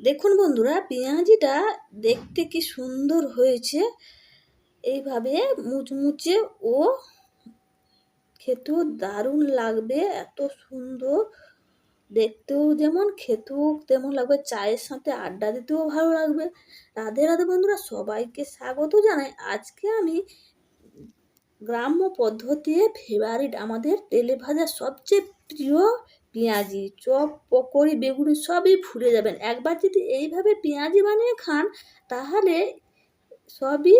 দেখুন বন্ধুরা, পেঁয়াজিটা দেখতে কি সুন্দর হয়েছে। এইভাবে মুচমুচে ও খেতেও দারুণ লাগবে, এত সুন্দর। দেখতেও যেমন, খেতেও তেমন লাগবে, চায়ের সাথে আড্ডা দিতেও ভালো লাগবে। রাধে রাধে বন্ধুরা, সবাইকে স্বাগত জানাই। আজকে আমি গ্রাম্য পদ্ধতিতে ফেভারিট আমাদের তেলে ভাজা সবচেয়ে প্রিয় পেঁয়াজি চপ পকোড়ি বেগুনি সবই ভুলে যাবেন। একবার যদি এইভাবে পেঁয়াজি বানিয়ে খান তাহলে সবই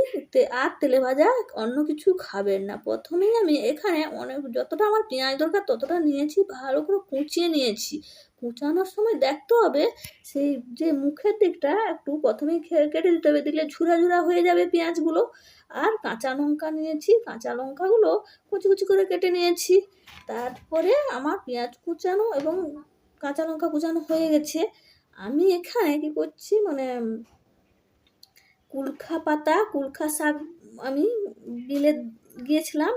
আর তেলে ভাজা অন্য কিছু খাবেন না। প্রথমেই আমি এখানে অনেক যতটা আমার পেঁয়াজ দরকার ততটা নিয়েছি, ভালো করে কুচিয়ে নিয়েছি। কুচানোর সময় দেখতে হবে সেই যে মুখের দিকটা, একটু প্রথমেই খে- কেটে দিতে হবে, দিলে ঝুরা ঝুরা হয়ে যাবে পেঁয়াজগুলো। আর কাঁচা লঙ্কা নিয়েছি, কাঁচা লঙ্কাগুলো কুচি কুচি করে কেটে নিয়েছি। তারপরে আমার পেঁয়াজ কুচানো এবং কাঁচা লঙ্কা কুচানো হয়ে গেছে। আমি এখানে কি করছি মানে কুলখা পাতা, কুলখা শাক আমি বিলে গিয়েছিলাম,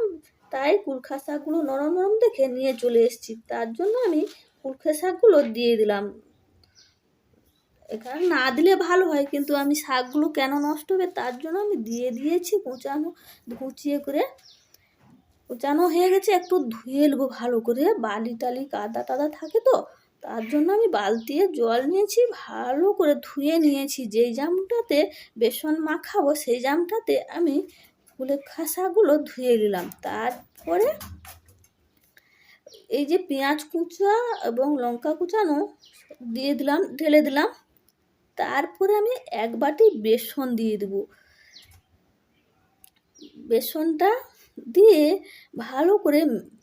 তাই কুলখা শাকগুলো নরম নরম দেখে নিয়ে চলে এসেছি। তার জন্য আমি কুলখা শাকগুলো দিয়ে দিলাম। এখানে না দিলে ভালো হয়, কিন্তু আমি শাকগুলো কেন নষ্ট হবে তার জন্য আমি দিয়ে দিয়েছি কুচানো, কুচিয়ে করে। কুচানো হয়ে গেছে, একটু ধুয়ে নেব ভালো করে। বালি টালি কাদা টাদা থাকে তো তার জন্য আমি বালতিয়ে জল নিয়েছি, ভালো করে ধুয়ে নিয়েছি। যেই জামটাতে বেসন মাখাবো, সেই জামটাতে আমি ফুলের খাসাগুলো ধুয়ে নিলাম। তারপরে এই যে পেঁয়াজ কুচা এবং লঙ্কা কুচানো দিয়ে দিলাম, ঢেলে দিলাম। তারপরে আমি এক বাটি বেসন দিয়ে দেবো। বেসনটা দিয়ে ভালো করে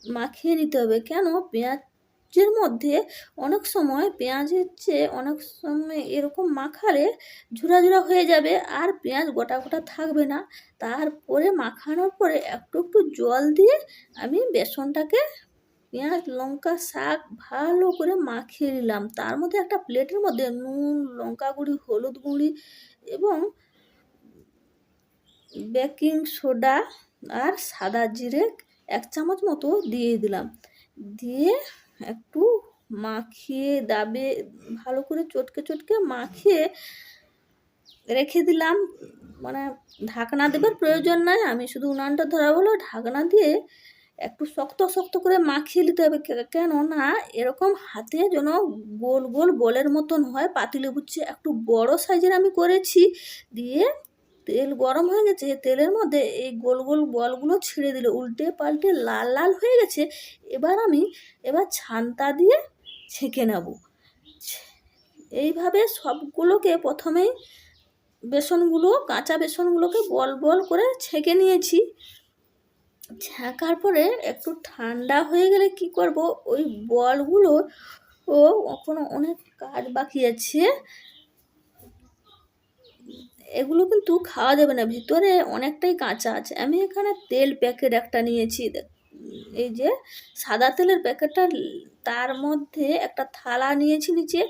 মাখিয়ে নিতে হবে। কেন? পেঁয়াজের মধ্যে অনেক সময় পেঁয়াজের চেয়ে অনেক সময় এরকম মাখালে ঝুরা ঝুরা হয়ে যাবে আর পেঁয়াজ গোটা গোটা থাকবে না। তারপরে মাখানোর পরে একটু একটু জল দিয়ে আমি বেসনটাকে পেঁয়াজ, লঙ্কা, শাক ভালো করে মাখিয়ে নিলাম। তার মধ্যে একটা প্লেটের মধ্যে নুন, লঙ্কা গুঁড়ি, হলুদ গুঁড়ি এবং বেকিং সোডা আর সাদা জিরে এক চামচ মতো দিয়ে দিলাম। দিয়ে একটু মাখিয়ে দাবে, ভালো করে চটকে চটকে মাখিয়ে রেখে দিলাম। মানে ঢাকনা দেবার প্রয়োজন নাই, আমি শুধু উনানটা ধরা বলো ঢাকনা দিয়ে একটু শক্ত শক্ত করে মাখিয়ে নিতে হবে। কেন না এরকম হাতে যেন গোল গোল বলের মতন হয়। পাতিলে চেয়ে একটু বড় সাইজের আমি করেছি। দিয়ে তেল গরম হয়ে গেছে, তেলের মধ্যে এই গোল গোল বলগুলো ছিঁড়ে দিলে। উল্টে পাল্টে লাল লাল হয়ে গেছে। এবার আমি, এবার ছানটা দিয়ে ছেঁকে নেব। এইভাবে সবগুলোকে প্রথমেই বেসনগুলো, কাঁচা বেসনগুলোকে বল বল করে ছেঁকে নিয়েছি। ছেঁকার পরে একটু ঠান্ডা হয়ে গেলে কি করব? ওই বলগুলো ও এখনও অনেক কাজ বাকি আছে। এগুলো কিন্তু খাওয়া যাবে না। ভিতরে অনেকটাই কাঁচা আছে। আমি এখানে তেল প্যাকেট একটা নিয়েছি। এই যে সাদা তেলের প্যাকেটটা, তার মধ্যে একটা থালা নিয়েছি নিচে।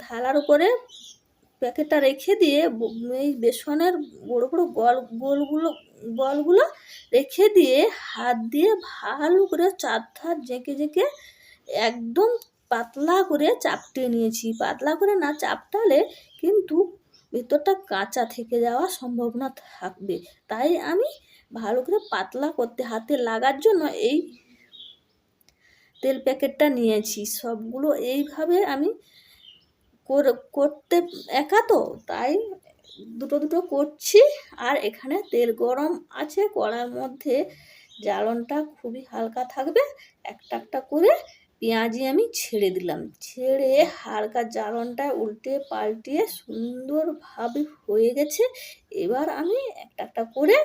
থালার উপরে প্যাকেটটা রেখে দিয়ে এই বেসনের বড় বড় বল গোলগুলো, বলগুলো রেখে দিয়ে হাত দিয়ে ভালো করে চার ধার জেঁকে জেঁকে একদম পাতলা করে চাপটে নিয়েছি। পাতলা করে না চাপটালে কিন্তু ভেতরটা কাঁচা থেকে যাওয়ার সম্ভাবনা থাকবে। তাই আমি ভালো করে পাতলা করতে, হাতে লাগার জন্য এই তেল প্যাকেটটা নিয়েছি। সবগুলো এইভাবে আমি কর- করতে একা তো, তাই দুটো দুটো করছি। আর এখানে তেল গরম আছে, কড়ার মধ্যে জ্বালনটা খুবই হালকা থাকবে। একটা একটা করে পেঁয়াজি আমি ছেড়ে দিলাম। ছেড়ে হালকা জ্বালনটা উল্টে পাল্টিয়ে সুন্দরভাবে হয়ে গেছে। এবার আমি একটা একটা করে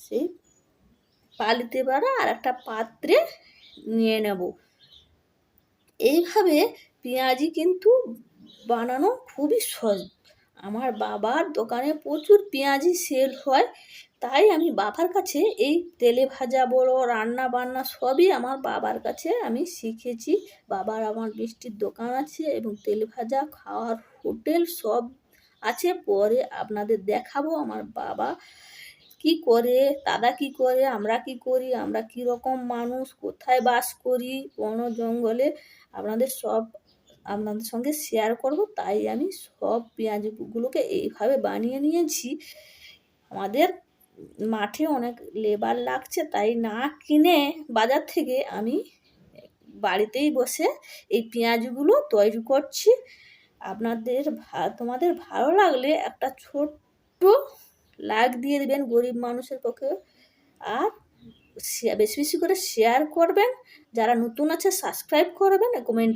সেই পালিতে পারা আর একটা পাত্রে নিয়ে নেব। এইভাবে পেঁয়াজি কিন্তু বানানো খুবই সহজ। আমার বাবার দোকানে প্রচুর পেঁয়াজি সেল হয়, তাই আমি বাবার কাছে এই তেলে ভাজা বড়ো রান্না বান্না সবই আমার বাবার কাছে আমি শিখেছি। বাবার আমার মিষ্টির দোকান আছে এবং তেলে ভাজা, খাওয়ার হোটেল সব আছে, পরে আপনাদের দেখাবো আমার বাবা কি করে, দাদা কি করে, আমরা কি করি, আমরা কি রকম মানুষ, কোথায় বাস করি, বন জঙ্গলে, আপনাদের সব আপনাদের সঙ্গে শেয়ার করব। তাই আমি সব পেঁয়াজগুলোকে এইভাবে বানিয়ে নিয়েছি। আমাদের মাঠে অনেক লেবার লাগছে, তাই না কিনে বাজার থেকে আমি বাড়িতেই বসে এই পেঁয়াজগুলো তৈরি করছি। আপনাদের তোমাদের ভালো লাগলে একটা ছোট্ট লাইক দিয়ে দেবেন গরিব মানুষের পক্ষে। আর বেশি বেশি করে শেয়ার করবেন। যারা নতুন আছে সাবস্ক্রাইব করবেন কমেন্ট